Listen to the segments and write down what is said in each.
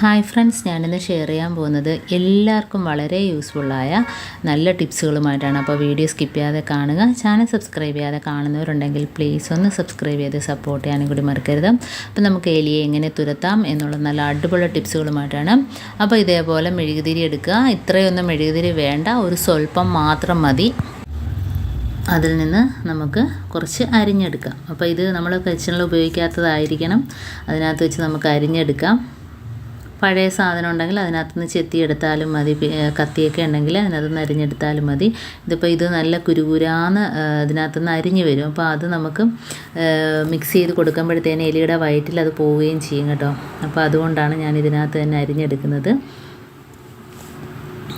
Hi friends ഞാനിന്ന് share ചെയ്യാൻ പോകുന്നത് എല്ലാവർക്കും വളരെ യൂസ്ഫുള്ളായ നല്ല ടിപ്സുകളുമായിട്ടാണ്. അപ്പോൾ വീഡിയോ സ്കിപ്പ് ചെയ്യാതെ കാണുക. ചാനൽ സബ്സ്ക്രൈബ് ചെയ്യാതെ കാണുന്നവരുണ്ടെങ്കിൽ പ്ലീസ് ഒന്ന് സബ്സ്ക്രൈബ് ചെയ്ത് സപ്പോർട്ട് ചെയ്യാനും കൂടി മറക്കരുത്. അപ്പോൾ നമുക്ക് എലിയെ എങ്ങനെ തുരത്താം എന്നുള്ള നല്ല അടിപൊളി ടിപ്സുകളുമായിട്ടാണ്. അപ്പോൾ ഇതേപോലെ മെഴുകുതിരി എടുക്കുക. ഇത്രയൊന്നും മെഴുകുതിരി വേണ്ട. ഒരു സ്വല്പം മാത്രം മതി. അതിൽ നിന്ന് നമുക്ക് കുറച്ച് അരിഞ്ഞെടുക്കാം. അപ്പോൾ ഇത് നമ്മൾ കിച്ചണിൽ ഉപയോഗിക്കാത്തതായിരിക്കണം. അതിനകത്ത് വെച്ച് നമുക്ക് അരിഞ്ഞെടുക്കാം. പഴയ സാധനം ഉണ്ടെങ്കിൽ അതിനകത്ത് നിന്ന് ചെത്തിയെടുത്താലും മതി കത്തിയൊക്കെ ഉണ്ടെങ്കിൽ അതിനകത്ത് നിന്ന് അരിഞ്ഞെടുത്താലും മതി. ഇതിപ്പോൾ ഇത് നല്ല കുരുകുരാന്ന് ഇതിനകത്ത് നിന്ന് അരിഞ്ഞ് വരും. അപ്പോൾ അത് നമുക്ക് മിക്സ് ചെയ്ത് കൊടുക്കുമ്പോഴത്തേന് എലിയുടെ വയറ്റിൽ അത് പോവുകയും ചെയ്യും കേട്ടോ. അപ്പോൾ അതുകൊണ്ടാണ് ഞാൻ ഇതിനകത്ത് തന്നെ അരിഞ്ഞെടുക്കുന്നത്.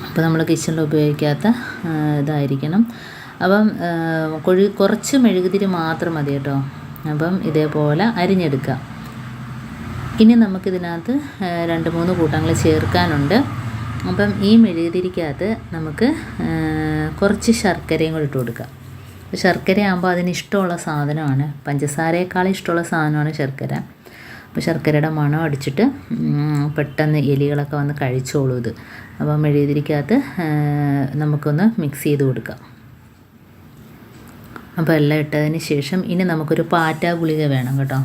അപ്പോൾ നമ്മൾ കിച്ചണിൽ ഉപയോഗിക്കാത്ത ഇതായിരിക്കണം. അപ്പം കൊഴി കുറച്ച് മെഴുകുതിരി മാത്രം മതി കേട്ടോ. അപ്പം ഇതേപോലെ അരിഞ്ഞെടുക്കുക. ഇനി നമുക്കിതിനകത്ത് രണ്ട് മൂന്ന് കൂട്ടങ്ങൾ ചേർക്കാനുണ്ട്. അപ്പം ഈ മെഴുകുതിരിക്കകത്ത് നമുക്ക് കുറച്ച് ശർക്കരയും കൂടി ഇട്ട് കൊടുക്കാം. ശർക്കര ആകുമ്പോൾ അതിന് ഇഷ്ടമുള്ള സാധനമാണ്. പഞ്ചസാരയേക്കാൾ ഇഷ്ടമുള്ള സാധനമാണ് ശർക്കര. അപ്പോൾ ശർക്കരയുടെ മണം അടിച്ചിട്ട് പെട്ടെന്ന് എലികളൊക്കെ വന്ന് കഴിച്ചോളൂ ഇത്. അപ്പോൾ മെഴുകുതിരിക്കകത്ത് നമുക്കൊന്ന് മിക്സ് ചെയ്ത് കൊടുക്കാം. അപ്പോൾ എല്ലാം ഇട്ടതിന് ശേഷം ഇനി നമുക്കൊരു പാറ്റ ഗുളിക വേണം കേട്ടോ.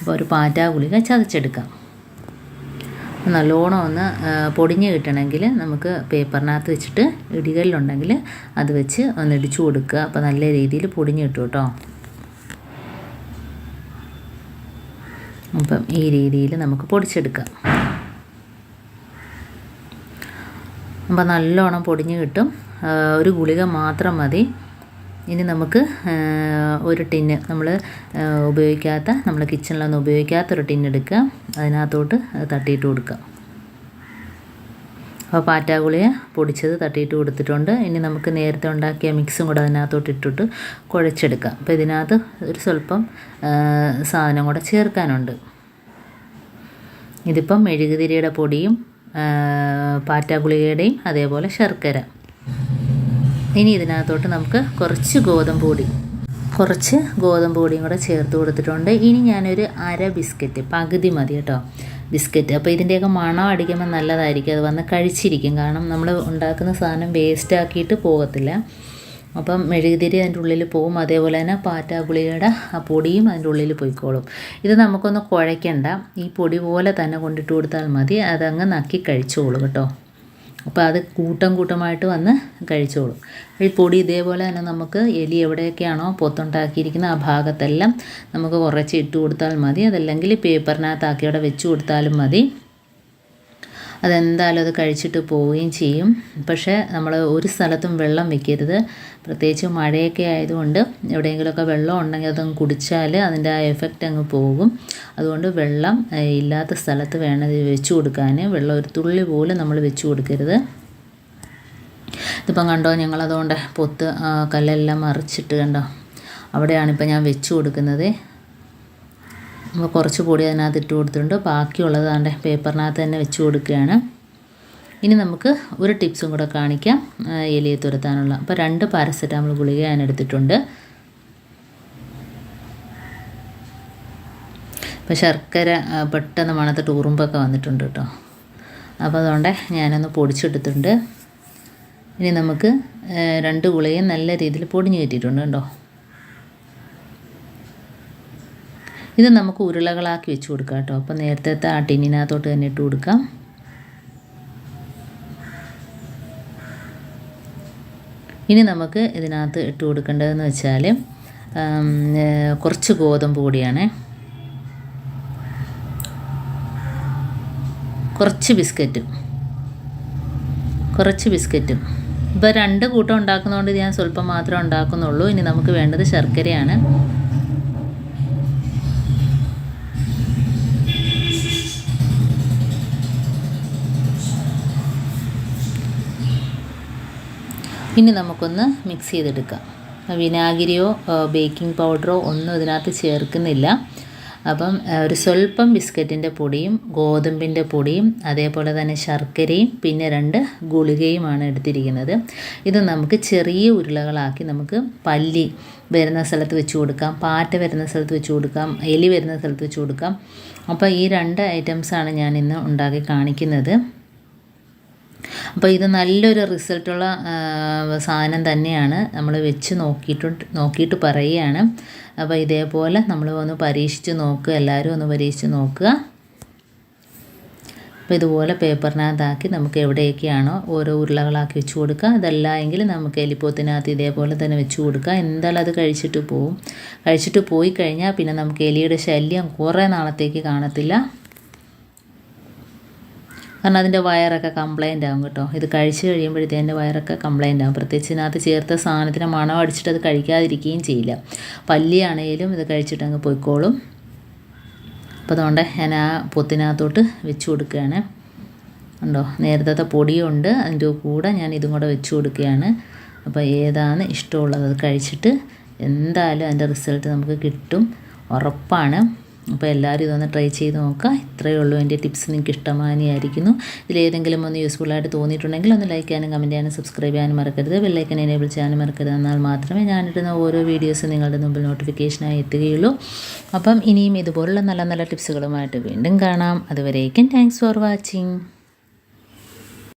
അപ്പോൾ ഒരു പാറ്റ ഗുളിക ചതച്ചെടുക്കാം. നല്ലോണം ഒന്ന് പൊടിഞ്ഞ് കിട്ടണമെങ്കിൽ നമുക്ക് പേപ്പറിനകത്ത് വെച്ചിട്ട് ഇടികളിലുണ്ടെങ്കിൽ അത് വെച്ച് ഒന്ന് ഇടിച്ചു കൊടുക്കുക. അപ്പോൾ നല്ല രീതിയിൽ പൊടിഞ്ഞ് കിട്ടും കേട്ടോ. അപ്പം ഈ രീതിയിൽ നമുക്ക് പൊടിച്ചെടുക്കാം. അപ്പം നല്ലോണം പൊടിഞ്ഞ് കിട്ടും. ഒരു ഗുളിക മാത്രം മതി. ഇനി നമുക്ക് ഒരു ടിന്ന് നമ്മൾ ഉപയോഗിക്കാത്ത നമ്മൾ കിച്ചണിലൊന്നും ഉപയോഗിക്കാത്ത ഒരു ടിന്ന് എടുക്കുക. അതിനകത്തോട്ട് തട്ടിയിട്ട് കൊടുക്കുക. അപ്പോൾ പാറ്റാഗുളിയ പൊടിച്ചത് തട്ടിയിട്ട് കൊടുത്തിട്ടുണ്ട്. ഇനി നമുക്ക് നേരത്തെ ഉണ്ടാക്കിയ മിക്സും കൂടെ അതിനകത്തോട്ട് ഇട്ടിട്ട് കുഴച്ചെടുക്കാം. അപ്പോൾ ഇതിനകത്ത് ഒരു സ്വല്പം സാധനം കൂടെ ചേർക്കാനുണ്ട്. ഇതിപ്പം മെഴുകുതിരിയുടെ പൊടിയും പാറ്റാഗുളികയുടെയും അതേപോലെ ശർക്കര. ഇനി ഇതിനകത്തോട്ട് നമുക്ക് കുറച്ച് ഗോതമ്പ് പൊടി. കുറച്ച് ഗോതമ്പ് പൊടിയും കൂടെ ചേർത്ത് കൊടുത്തിട്ടുണ്ട്. ഇനി ഞാനൊരു അര ബിസ്ക്കറ്റ് പകുതി മതി കേട്ടോ. ബിസ്ക്കറ്റ്. അപ്പോൾ ഇതിന്റെയൊക്കെ മണം അടിക്കുമ്പോൾ നല്ലതായിരിക്കും. അത് വന്ന് കഴിച്ചിരിക്കും. കാരണം നമ്മൾ ഉണ്ടാക്കുന്ന സാധനം വേസ്റ്റ് ആക്കിയിട്ട് പോകത്തില്ല. അപ്പം മെഴുകുതിരി അതിന്റെ ഉള്ളിൽ പോവും. അതേപോലെ തന്നെ പാറ്റ ഗുളികയുടെ ആ പൊടിയും അതിന്റെ ഉള്ളിൽ പോയിക്കോളും. ഇത് നമുക്കൊന്ന് കുഴയ്ക്കണ്ട. ഈ പൊടി പോലെ തന്നെ കൊണ്ടിട്ട് കൊടുത്താൽ മതി. അതങ്ങ് നക്കി കഴിച്ചോളൂ കേട്ടോ. അപ്പോൾ അത് കൂട്ടം കൂട്ടമായിട്ട് വന്ന് കഴിച്ചോളും. ഈ പൊടി ഇതേപോലെ തന്നെ നമുക്ക് എലി എവിടെയൊക്കെയാണോ പൊത്തുണ്ടാക്കിയിരിക്കുന്ന ആ ഭാഗത്തെല്ലാം നമുക്ക് കുറച്ച് ഇട്ട് കൊടുത്താൽ മതി. അതല്ലെങ്കിൽ പേപ്പറിനകത്താക്കി അവിടെ വെച്ച് കൊടുത്താലും മതി. അതെന്തായാലും അത് കഴിച്ചിട്ട് പോവുകയും ചെയ്യും. പക്ഷേ നമ്മൾ ഒരു സ്ഥലത്തും വെള്ളം വെക്കരുത്. പ്രത്യേകിച്ച് മഴയൊക്കെ ആയതുകൊണ്ട് എവിടെയെങ്കിലുമൊക്കെ വെള്ളം ഉണ്ടെങ്കിൽ അതങ്ങ് കുടിച്ചാൽ അതിന്റെ ആ എഫക്റ്റ് അങ്ങ് പോകും. അതുകൊണ്ട് വെള്ളം ഇല്ലാത്ത സ്ഥലത്ത് വേണം ഇത് വെച്ച് കൊടുക്കാൻ വെള്ളം ഒരു തുള്ളി പോലും നമ്മൾ വെച്ച് കൊടുക്കരുത്. ഇതിപ്പം കണ്ടോ ഞങ്ങളതുകൊണ്ട് പൊത്ത് കല്ലെല്ലാം മറിച്ചിട്ട് കണ്ടോ? അവിടെയാണ് ഞാൻ വെച്ച് കൊടുക്കുന്നത്. നമ്മൾ കുറച്ച് പൊടി അതിനകത്ത് ഇട്ട് കൊടുത്തിട്ടുണ്ട്. ബാക്കിയുള്ളത് അതിന്റെ പേപ്പറിനകത്ത് തന്നെ വെച്ച് കൊടുക്കുകയാണ്. ഇനി നമുക്ക് ഒരു ടിപ്സും കൂടെ കാണിക്കാം. എലിയെ തുരത്താനുള്ള. അപ്പോൾ രണ്ട് പാരസെറ്റാമോൾ ഗുളിക ഞാൻ എടുത്തിട്ടുണ്ട്. ഇപ്പോൾ ശർക്കര പെട്ടെന്ന് മണത്തിട്ട് ഉറുമ്പൊക്കെ വന്നിട്ടുണ്ട് കേട്ടോ. അപ്പോൾ അതുകൊണ്ട് ഞാനൊന്ന് പൊടിച്ചെടുത്തിട്ടുണ്ട്. ഇനി നമുക്ക് രണ്ട് ഗുളികയും നല്ല രീതിയിൽ പൊടിഞ്ഞു കയറ്റിയിട്ടുണ്ട് കേട്ടോ. ഇത് നമുക്ക് ഉരുളകളാക്കി വെച്ച് കൊടുക്കാം കേട്ടോ. അപ്പോൾ നേരത്തെ ആ ടിന്നിനകത്തോട്ട് തന്നെ ഇട്ട് കൊടുക്കാം. ഇനി നമുക്ക് ഇതിനകത്ത് ഇട്ട് കൊടുക്കേണ്ടതെന്ന് വെച്ചാൽ കുറച്ച് ഗോതമ്പ് പൊടിയാണ്. കുറച്ച് ബിസ്ക്കറ്റും. കുറച്ച് ബിസ്ക്കറ്റും. ഇപ്പോൾ രണ്ട് കൂട്ടം ഉണ്ടാക്കുന്നതുകൊണ്ട് ഞാൻ സ്വല്പം മാത്രമേ ഉണ്ടാക്കുന്നുള്ളൂ. ഇനി നമുക്ക് വേണ്ടത് ശർക്കരയാണ്. ഇനി നമുക്കൊന്ന് മിക്സ് ചെയ്തെടുക്കാം. വിനാഗിരിയോ ബേക്കിംഗ് പൗഡറോ ഒന്നും ഇതിനകത്ത് ചേർക്കുന്നില്ല. അപ്പം ഒരു സ്വല്പം ബിസ്ക്കറ്റിന്റെ പൊടിയും ഗോതമ്പിന്റെ പൊടിയും അതേപോലെ തന്നെ ശർക്കരയും പിന്നെ രണ്ട് ഗുളികയുമാണ് എടുത്തിരിക്കുന്നത്. ഇത് നമുക്ക് ചെറിയ ഉരുളകളാക്കി നമുക്ക് പല്ലി വരുന്ന സ്ഥലത്ത് വെച്ച് കൊടുക്കാം പാറ്റ വരുന്ന സ്ഥലത്ത് വെച്ച് കൊടുക്കാം എലി വരുന്ന സ്ഥലത്ത് വെച്ച് കൊടുക്കാം. അപ്പോൾ ഈ രണ്ട് ഐറ്റംസാണ് ഞാൻ ഇന്ന് ഉണ്ടാക്കി കാണിക്കുന്നത്. അപ്പോൾ ഇത് നല്ലൊരു റിസൾട്ടുള്ള സാധനം തന്നെയാണ്. നമ്മൾ വെച്ച് നോക്കിയിട്ടുണ്ട് നോക്കിയിട്ട് പറയുകയാണ്. അപ്പോൾ ഇതേപോലെ നമ്മൾ ഒന്ന് പരീക്ഷിച്ച് നോക്കുക. എല്ലാവരും ഒന്ന് പരീക്ഷിച്ച് നോക്കുക. അപ്പോൾ ഇതുപോലെ പേപ്പറിനകത്താക്കി നമുക്ക് എവിടെയൊക്കെയാണോ ഓരോ ഉരുളകളാക്കി വെച്ച് കൊടുക്കുക. അതല്ല എങ്കിൽ നമുക്ക് എലിപ്പോത്തിനകത്ത് ഇതേപോലെ തന്നെ വെച്ച് കൊടുക്കുക. എന്തായാലും അത് കഴിച്ചിട്ട് പോവും. കഴിച്ചിട്ട് പോയി കഴിഞ്ഞാൽ പിന്നെ നമുക്ക് എലിയുടെ ശല്യം കുറേ നാളത്തേക്ക് കാണത്തില്ല. കാരണം അതിന്റെ വയറൊക്കെ കംപ്ലൈന്റ് ആകും കേട്ടോ. ഇത് കഴിച്ച് കഴിയുമ്പോഴത്തേക്കും എന്റെ വയറൊക്കെ കംപ്ലൈന്റ് ആകും പ്രത്യേകിച്ച് ഇതിനകത്ത് ചേർത്ത സാധനത്തിന് മണം അടിച്ചിട്ട് അത് കഴിക്കാതിരിക്കുകയും ചെയ്യില്ല. പല്ലിയാണേലും ഇത് കഴിച്ചിട്ട് അങ്ങ് പോയിക്കോളും. അപ്പോൾ അതുകൊണ്ട് ഞാൻ ആ പൊത്തിനകത്തോട്ട് വെച്ച് കൊടുക്കുകയാണ്. ഉണ്ടോ നേരത്തെ പൊടിയുണ്ട് അതിന്റെ കൂടെ ഞാൻ ഇതും കൂടെ വെച്ച് കൊടുക്കുകയാണ്. അപ്പോൾ ഏതാണ് ഇഷ്ടമുള്ളത്? അത് കഴിച്ചിട്ട് എന്തായാലും അതിന്റെ റിസൾട്ട് നമുക്ക് കിട്ടും. ഉറപ്പാണ്. അപ്പോൾ എല്ലാവരും ഇതൊന്ന് ട്രൈ ചെയ്ത് നോക്കുക. ഇത്രയേ ഉള്ളൂ എന്റെ ടിപ്സ് നിങ്ങൾക്ക് ഇഷ്ടമാനിയായിരിക്കുന്നു ഇതിലേതെങ്കിലും ഒന്ന് യൂസ്ഫുൾ ആയിട്ട് തോന്നിയിട്ടുണ്ടെങ്കിൽ ഒന്ന് ലൈക്ക് ചെയ്യാനും കമന്റ് ചെയ്യാനും സബ്സ്ക്രൈബ് ചെയ്യാനും മറക്കരുത്. ബെല്ലൈക്കൻ എനേബിൾ ചെയ്യാനും മറക്കരുത്. എന്നാൽ മാത്രമേ ഞാനിടുന്ന ഓരോ വീഡിയോസും നിങ്ങളുടെ മുമ്പിൽ നോട്ടിഫിക്കേഷനായി എത്തുകയുള്ളൂ. അപ്പം ഇനിയും ഇതുപോലുള്ള നല്ല നല്ല ടിപ്സുകളുമായിട്ട് വീണ്ടും കാണാം. അതുവരേക്കും താങ്ക്സ് ഫോർ വാച്ചിങ്